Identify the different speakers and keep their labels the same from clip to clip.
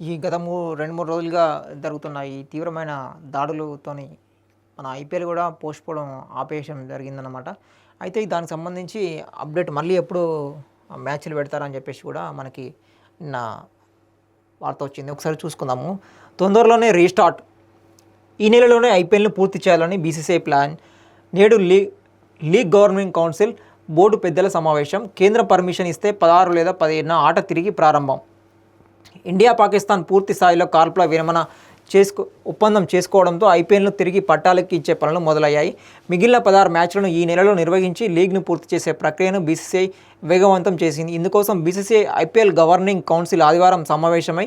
Speaker 1: ఈ గత మూ రెండు మూడు రోజులుగా జరుగుతున్న ఈ తీవ్రమైన దాడులతోని మన ఐపీఎల్ కూడా పోస్ట్ పోవడం ఆపేయడం జరిగిందనమాట అయితే దానికి సంబంధించి అప్డేట్ మళ్ళీ ఎప్పుడు మ్యాచ్లు పెడతారని చెప్పేసి కూడా మనకి నిన్న వార్త వచ్చింది. ఒకసారి చూసుకుందాము. తొందరలోనే రీస్టార్ట్. ఈ నెలలోనే ఐపీఎల్ను పూర్తి చేయాలని బీసీసీఐ ప్లాన్. నేడు league league governing council board పెద్దల సమావేశం. కేంద్రం పర్మిషన్ ఇస్తే పదహారు లేదా పదిహేను ఆట తిరిగి ప్రారంభం. ఇండియా పాకిస్తాన్ పూర్తి స్థాయిలో కార్పుల విరమణ చేసుకో ఒప్పందం చేసుకోవడంతో ఐపీఎల్ను తిరిగి పట్టాలకి ఇచ్చే పనులు మొదలయ్యాయి. మిగిలిన పదహారు మ్యాచ్లను ఈ నెలలో నిర్వహించి లీగ్ను పూర్తి చేసే ప్రక్రియను బీసీసీఐ వేగవంతం చేసింది. ఇందుకోసం బీసీసీఐ ఐపీఎల్ గవర్నింగ్ కౌన్సిల్ ఆదివారం సమావేశమై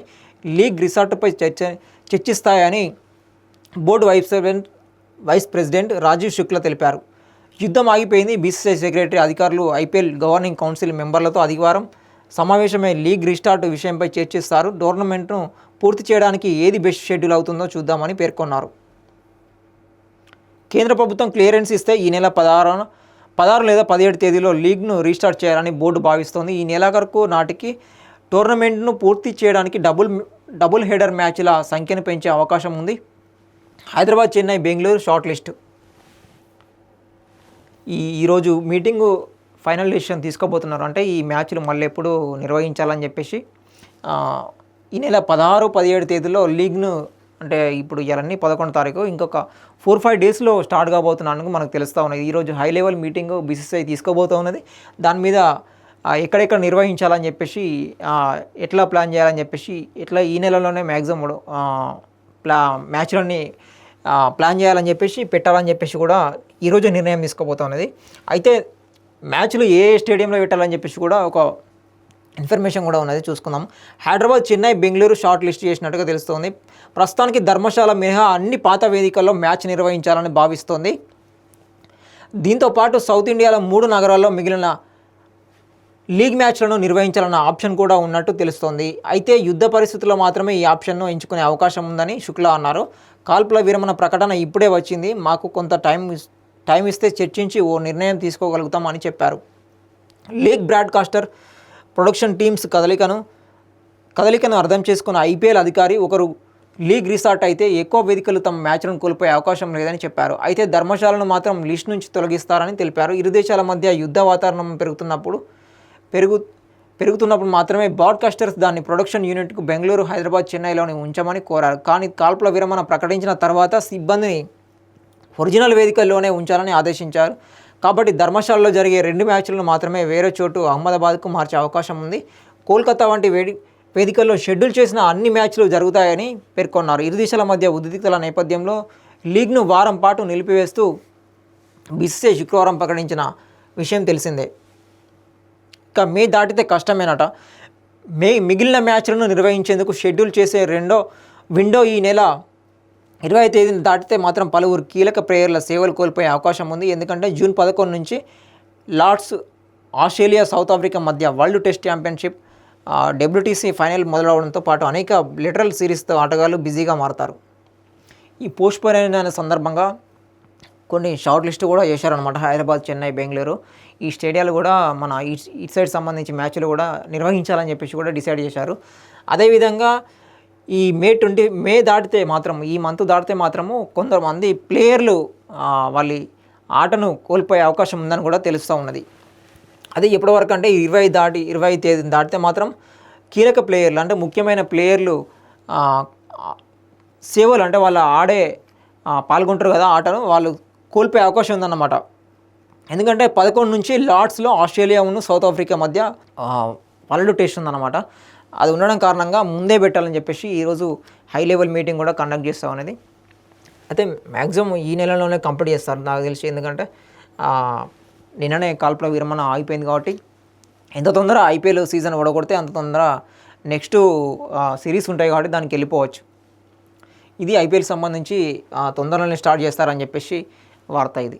Speaker 1: లీగ్ రిసార్టుపై చర్చ చర్చిస్తాయని board vice president vice president Rajiv Shukla తెలిపారు. యుద్ధం ఆగిపోయింది. బీసీసీఐ సెక్రటరీ అధికారులు ఐపీఎల్ గవర్నింగ్ కౌన్సిల్ మెంబర్లతో ఆదివారం సమావేశమై లీగ్ రీస్టార్ట్ విషయంపై చర్చిస్తారు. టోర్నమెంట్ను పూర్తి చేయడానికి ఏది బెస్ట్ షెడ్యూల్ అవుతుందో చూద్దామని పేర్కొన్నారు. కేంద్ర ప్రభుత్వం క్లియరెన్స్ ఇస్తే ఈ నెల పదహారు పదహారు లేదా పదిహేడు తేదీలో లీగ్ను రీస్టార్ట్ చేయాలని బోర్డు భావిస్తోంది. ఈ నెలాఖరుకు నాటికి టోర్నమెంట్ను పూర్తి చేయడానికి డబుల్ డబుల్ హెడర్ మ్యాచ్ల సంఖ్యను పెంచే అవకాశం ఉంది. Hyderabad Chennai Bengaluru short list. ఈ ఈరోజు మీటింగు ఫైనల్ డిసిషన్ తీసుకోబోతున్నారు. అంటే ఈ మ్యాచ్లు మళ్ళీ ఎప్పుడు నిర్వహించాలని చెప్పేసి ఈ నెల పదహారు పదిహేడు తేదీలో లీగ్ను అంటే ఇప్పుడు ఇవన్నీ పదకొండు తారీఖు ఇంకొక ఫోర్ ఫైవ్ డేస్లో స్టార్ట్ కాబోతున్నాను మనకు తెలుస్తూ ఉన్నది. ఈరోజు హై లెవెల్ మీటింగ్ బీసీసీఐ తీసుకోబోతూ ఉన్నది. దాని మీద ఎక్కడెక్కడ నిర్వహించాలని చెప్పేసి ఎట్లా ప్లాన్ చేయాలని చెప్పేసి ఎట్లా ఈ నెలలోనే మ్యాక్సిమం ప్లా మ్యాచ్లన్నీ ప్లాన్ చేయాలని చెప్పేసి పెట్టాలని చెప్పేసి కూడా ఈరోజు నిర్ణయం తీసుకోబోతా ఉన్నది. అయితే మ్యాచ్లు ఏ ఏ స్టేడియంలో పెట్టాలని చెప్పేసి కూడా ఒక ఇన్ఫర్మేషన్ కూడా ఉన్నది చూసుకుందాం. హైదరాబాద్ చెన్నై బెంగళూరు షార్ట్ లిస్ట్ చేసినట్టుగా తెలుస్తోంది. ప్రస్తుతానికి ధర్మశాల మినహా అన్ని పాత వేదికల్లో మ్యాచ్ నిర్వహించాలని భావిస్తోంది. దీంతో పాటు సౌత్ ఇండియాలో మూడు నగరాల్లో మిగిలిన లీగ్ మ్యాచ్లను నిర్వహించాలన్న ఆప్షన్ కూడా ఉన్నట్టు తెలుస్తోంది. అయితే యుద్ధ పరిస్థితుల్లో మాత్రమే ఈ ఆప్షన్ను ఎంచుకునే అవకాశం ఉందని శుక్లా అన్నారు. కాల్పుల విరమణ ప్రకటన ఇప్పుడే వచ్చింది. మాకు కొంత టైం టైం ఇస్తే చర్చించి ఓ నిర్ణయం తీసుకోగలుగుతామని చెప్పారు. లీగ్ బ్రాడ్కాస్టర్ ప్రొడక్షన్ టీమ్స్ కదలికను కదలికను అర్థం చేసుకున్న ఐపీఎల్ అధికారి ఒకరు లీగ్ రిసార్ట్ అయితే ఎక్కువ వేదికలు తమ మ్యాచ్లను కోల్పోయే అవకాశం లేదని చెప్పారు. అయితే ధర్మశాలను మాత్రం లిస్ట్ నుంచి తొలగిస్తారని తెలిపారు. ఇరు దేశాల మధ్య యుద్ధ వాతావరణం పెరుగుతున్నప్పుడు పెరుగు పెరుగుతున్నప్పుడు మాత్రమే బ్రాడ్కాస్టర్స్ దాన్ని ప్రొడక్షన్ యూనిట్కు బెంగళూరు హైదరాబాద్ చెన్నైలోని ఉంచమని కోరారు. కానీ కాల్పుల విరమణ ప్రకటించిన తర్వాత సిబ్బందిని ఒరిజినల్ వేదికల్లోనే ఉంచాలని ఆదేశించారు. కాబట్టి ధర్మశాలలో జరిగే రెండు మ్యాచ్లను మాత్రమే వేరే చోటు అహ్మదాబాద్కు మార్చే అవకాశం ఉంది. కోల్కతా వంటి వేడి వేదికల్లో షెడ్యూల్ చేసిన అన్ని మ్యాచ్లు జరుగుతాయని పేర్కొన్నారు. ఇరు దిశల మధ్య ఉద్రిక్తల నేపథ్యంలో లీగ్ను వారం పాటు నిలిపివేస్తూ బీసీసీ శుక్రవారం ప్రకటించిన విషయం తెలిసిందే. ఇక మే దాటితే కష్టమేనట. మే మిగిలిన మ్యాచ్లను నిర్వహించేందుకు షెడ్యూల్ చేసే రెండో విండో ఈ నెల ఇరవై తేదీని దాటితే మాత్రం పలువురు కీలక ప్లేయర్ల సేవలు కోల్పోయే అవకాశం ఉంది. ఎందుకంటే జూన్ పదకొండు నుంచి లార్డ్స్ ఆస్ట్రేలియా సౌత్ ఆఫ్రికా మధ్య world test championship WTC final మొదలవడంతో పాటు అనేక లిటరల్ సిరీస్తో ఆటగాళ్ళు బిజీగా మారతారు. ఈ పోస్ట్ పోన్ అయిన సందర్భంగా కొన్ని షార్ట్ లిస్ట్ కూడా చేశారనమాట హైదరాబాద్ చెన్నై బెంగళూరు. ఈ స్టేడియాలు కూడా మన ఇట్ ఇట్ సైడ్ సంబంధించి మ్యాచ్లు కూడా నిర్వహించాలని చెప్పేసి కూడా డిసైడ్ చేశారు. అదేవిధంగా ఈ మే ట్వంటీ మే దాటితే మాత్రం ఈ మంత్ దాటితే మాత్రము కొంతమంది ప్లేయర్లు వాళ్ళ ఆటను కోల్పోయే అవకాశం ఉందని కూడా తెలుస్తూ ఉన్నది. అదే ఎప్పటి వరకు అంటే ఇరవై దాటి ఇరవై తేదీని దాటితే మాత్రం కీలక ప్లేయర్లు అంటే ముఖ్యమైన ప్లేయర్లు సేవలు అంటే వాళ్ళు ఆడే పాల్గొంటారు కదా ఆటను వాళ్ళు కోల్పోయే అవకాశం ఉందన్నమాట. ఎందుకంటే పదకొండు నుంచి లార్డ్స్లో ఆస్ట్రేలియా ఉన్న సౌత్ ఆఫ్రికా మధ్య వరల్డ్ టెస్ట్ ఉందన్నమాట. అది ఉండడం కారణంగా ముందే పెట్టాలని చెప్పేసి ఈరోజు హై లెవెల్ మీటింగ్ కూడా కండక్ట్ చేస్తాం అనేది. అయితే మ్యాక్సిమం ఈ నెలలోనే కంప్లీట్ చేస్తారు నాకు తెలిసి ఎందుకంటే నిన్ననే కాల్పుల విరమణ ఆగిపోయింది కాబట్టి ఎంత తొందర ఐపీఎల్ సీజన్ ఓడగొడితే అంత తొందర నెక్స్ట్ సిరీస్ ఉంటాయి కాబట్టి దానికి వెళ్ళిపోవచ్చు. ఇది ఐపీఎల్ సంబంధించి తొందరలోనే స్టార్ట్ చేస్తారని చెప్పేసి వార్త ఇది.